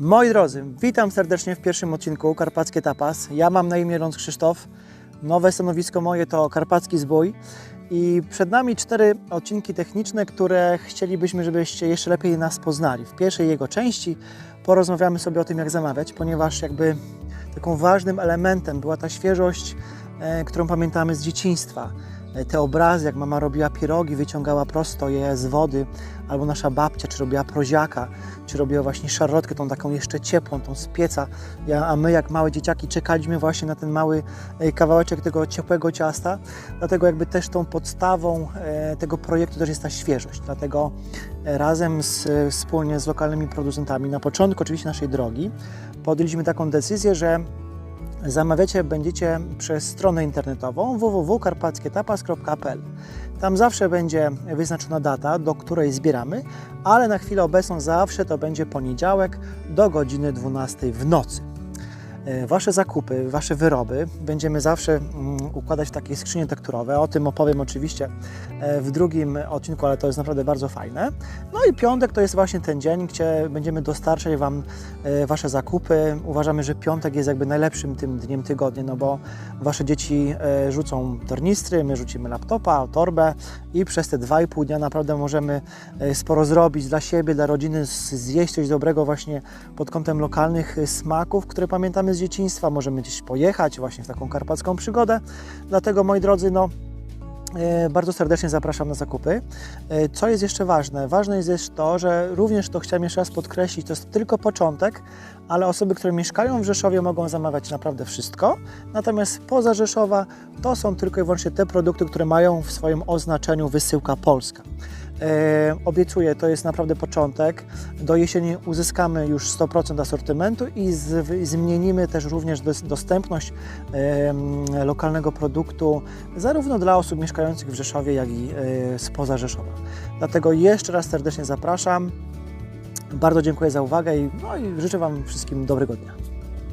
Moi drodzy, witam serdecznie w pierwszym odcinku Karpackie Tapas. Ja mam na imię Rąd Krzysztof. Nowe stanowisko moje to Karpacki Zbój. I przed nami cztery odcinki techniczne, które chcielibyśmy, żebyście jeszcze lepiej nas poznali. W pierwszej jego części porozmawiamy sobie o tym, jak zamawiać, ponieważ jakby taką ważnym elementem była ta świeżość, którą pamiętamy z dzieciństwa. E, Te obrazy, jak mama robiła pierogi, wyciągała prosto je z wody, albo nasza babcia, czy robiła proziaka, czy robiła właśnie szarlotkę, tą taką jeszcze ciepłą, tą z pieca. A my, jak małe dzieciaki, czekaliśmy właśnie na ten mały e, kawałeczek tego ciepłego ciasta. Dlatego jakby też tą podstawą e, tego projektu też jest ta świeżość. Dlatego e, razem z, e, wspólnie z lokalnymi producentami, na początku oczywiście naszej drogi, podjęliśmy taką decyzję, że Zamawiacie będziecie przez stronę internetową www.karpackietapas.pl. Tam zawsze będzie wyznaczona data, do której zbieramy, ale na chwilę obecną zawsze to będzie poniedziałek do godziny 12 w nocy. E, Wasze zakupy, Wasze wyroby będziemy zawsze mm, układać w takie skrzynie tekturowe. O tym opowiem oczywiście e, w drugim odcinku, ale to jest naprawdę bardzo fajne. No i piątek to jest właśnie ten dzień, gdzie będziemy dostarczać Wam e, Wasze zakupy. Uważamy, że piątek jest jakby najlepszym tym dniem tygodnia, no bo Wasze dzieci rzucą tornistry, my rzucimy laptopa, torbę i przez te dwa i pół dnia naprawdę możemy sporo zrobić dla siebie, dla rodziny, zjeść coś dobrego właśnie pod kątem lokalnych smaków, które pamiętamy z dzieciństwa. Możemy gdzieś pojechać właśnie w taką karpacką przygodę. Dlatego moi drodzy, no E, Bardzo serdecznie zapraszam na zakupy. E, Co jest jeszcze ważne? Ważne jest też to, że również to chciałem jeszcze raz podkreślić, to jest tylko początek, ale osoby, które mieszkają w Rzeszowie mogą zamawiać naprawdę wszystko. Natomiast poza Rzeszowa to są tylko i wyłącznie te produkty, które mają w swoim oznaczeniu wysyłka polska. E, obiecuję, to jest naprawdę początek. Do jesieni uzyskamy już 100% asortymentu i zmienimy też również dos, dostępność lokalnego produktu zarówno dla osób mieszkających w Rzeszowie, jak i e, spoza Rzeszowa. Dlatego jeszcze raz serdecznie zapraszam. Bardzo dziękuję za uwagę i, no i życzę Wam wszystkim dobrego dnia.